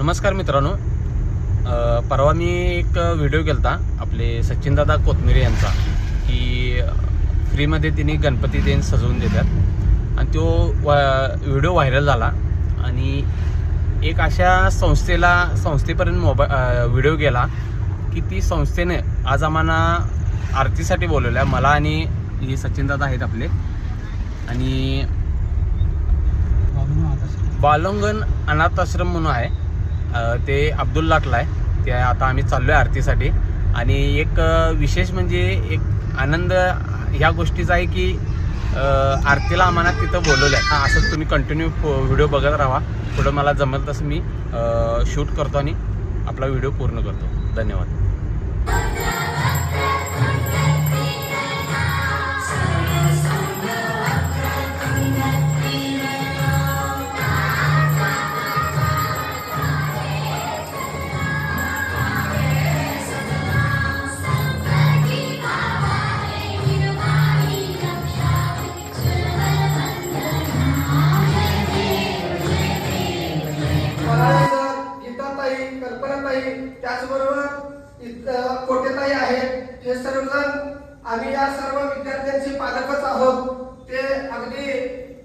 नमस्कार मित्रांनो परवा मी एक व्हिडिओ केला आपले सचिनदादा कोथमिरे यांचा की फ्रीमध्ये तिने गणपती देन सजवून देतात आणि तो व्हिडिओ व्हायरल झाला आणि एक अशा संस्थेला संस्थेपर्यंत मोबाईल व्हिडिओ गेला की ती संस्थेने आज आम्हाला आरतीसाठी बोलवल्या मला आणि हे सचिनदादा आहेत आपले आणि बालंगण अनाथ आश्रम म्हणून आहे ते अब्दुल्लाटला आहे. ते आता आम्ही चाललो आहे आरतीसाठी. आणि एक विशेष म्हणजे एक आनंद ह्या गोष्टीचा आहे की आरतीला आम्हाला तिथं बोलवलं आहे. हा असंच तुम्ही कंटिन्यू व्हिडिओ बघत राहा. पुढं मला जमेल तसं मी शूट करतो आणि आपला व्हिडिओ पूर्ण करतो. धन्यवाद. कल्पनाताई त्याचबरोबर इथं कोटेताई आहेत. हे सर्वजण आम्ही या सर्व विद्यार्थ्यांचे पालकच आहोत. ते अगदी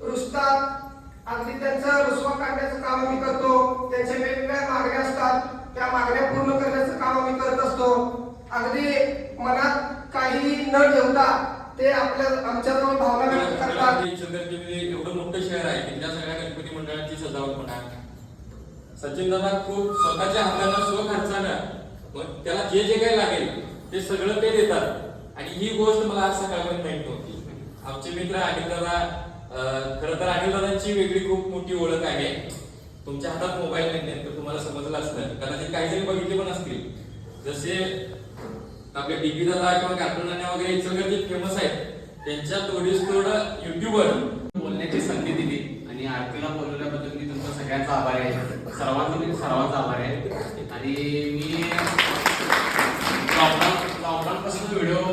रुसतात. अगदी त्यांचं रुसवा काढण्याचं काम आम्ही करतो. त्यांच्या वेगवेगळ्या मागण्या असतात. त्या मागण्या पूर्ण करण्याचं काम आम्ही करत असतो. अगदी मनात काही न ठेवता ते आपल्या आमच्याजवळ भावना व्यक्त करतात. एवढं मोठं शहर आहे त्या सगळ्या गणपती मंडळाची सजावट म्हणा सचिन दादा खूप स्वतःच्या हातानं स्वखर्चानं मग त्याला जे जे काही लागेल ते सगळं ते देतात. आणि ही गोष्ट मला आज सकाळपर्यंत माहीत नव्हती. आमचे मित्र अनिल दादा खरं तर अनिल दादांची वेगळी खूप मोठी ओळख आहे. तुमच्या हातात मोबाईल नाही तर तुम्हाला समजलं असतं. कदाचित काहीतरी बघितले पण असतील. जसे आपले डीपी दादा किंवा कार्टून वगैरे इचलकरंजी फेमस आहेत त्यांच्या तोडीस तोड युट्यूबवर बोलण्याची संधी दिली आणि आरतीला बोलवल्याबद्दल मी तुमचा सगळ्यांचा आभारी आहे सर्वांचा मी म्हणजे सर्वांचा आभार आहे. आणि मी लॉकडाऊन लॉकडाऊनपासून व्हिडिओ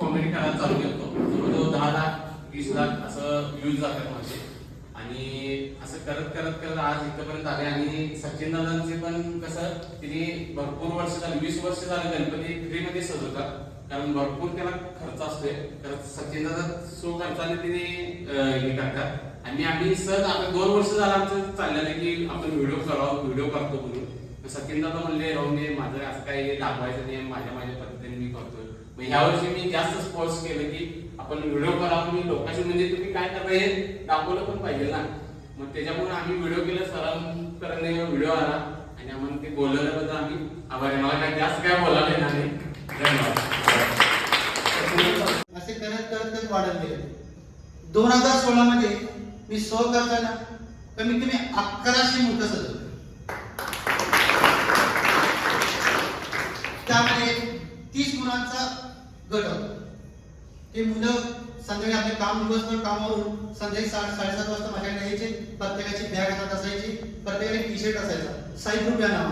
कॉमेडी करायला चालू केलो जवळजवळ दहा लाख वीस लाख असं व्ह्यूज जातात माझे. आणि असं करत करत करत आज इथपर्यंत आले. आणि सचिन दादांचे पण कसं तिने भरपूर वर्ष झाले वीस वर्ष झाले गणपती फ्रीमध्ये सजवतात. कारण भरपूर त्याला खर्च असतोय. तर सचिन दादा सो खर्चाने तिने हे करतात. आणि आम्ही सर आता दोन वर्ष झालं आमचं चाललेलं की आपण व्हिडिओ करावं व्हिडिओ करतो म्हणून. सचिन दादा म्हणले राहून दे माझं असं काही दाखवायचं नाही माझ्या माझ्या पद्धतीने मी करतोय. मग ह्या वर्षी मी जास्त स्पोर्ट्स केलं की आपण व्हिडिओ करावा मी लोकांशी म्हणजे तुम्ही काय करता हे दाखवलं पण पाहिजे ना. मग त्याच्यामुळे आम्ही व्हिडिओ केलं सरांकडे व्हिडिओ आला आणि आम्हाला ते बोलवल्याबद्दल आम्ही आभारी आहे. मला काय जास्त काय बोलायला नाही. धन्यवाद. असे करत करत करत वाढत गेले दोन हजार सोळा मध्ये मी सो करताना कमीत कमी अकराशे मुलं सजवले. त्यामध्ये तीस मुलांचा गट होता. ते मुलं संध्याकाळी आपले काम दिवसभर कामावरून संध्याकाळी साडे साडेसात वाजता माझ्याकडे यायचे. प्रत्येकाची बॅग हातात असायची. प्रत्येकाने टी शर्ट असायचा. साई रुपया या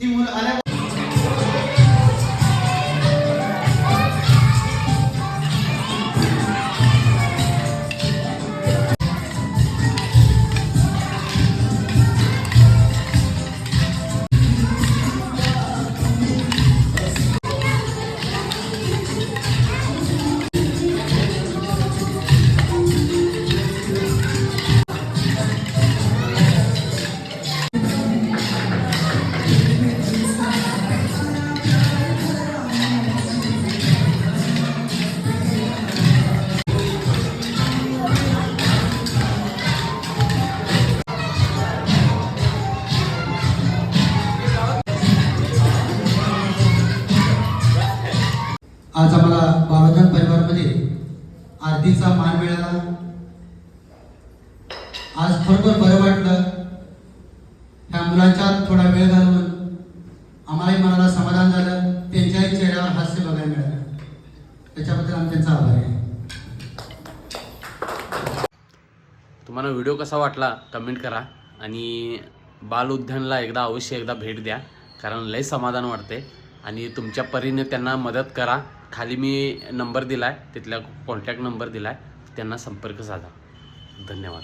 ती मुलं आल्या आज आम्हाला बाबाधन परिवारमध्ये आरतीचा मान मिळाला. आज खरोखर बरं वाटलं. ह्या मुलांच्या थोडा वेळ घालून आम्हालाही मनाला समाधान झालं. त्यांच्याही चेहऱ्यावर हास्य बघायला मिळालं. त्याच्याबद्दल आम्ही त्यांचा आभार आहे. तुम्हाला व्हिडिओ कसा वाटला कमेंट करा आणि बाल उद्यानला एकदा अवश्य एकदा भेट द्या कारण लय समाधान वाटते आणि तुमच्या परीने त्यांना मदत करा. खाली मी नंबर दिला आहे तिथल्या कॉन्टॅक्ट नंबर दिला आहे त्यांना संपर्क साधा. धन्यवाद.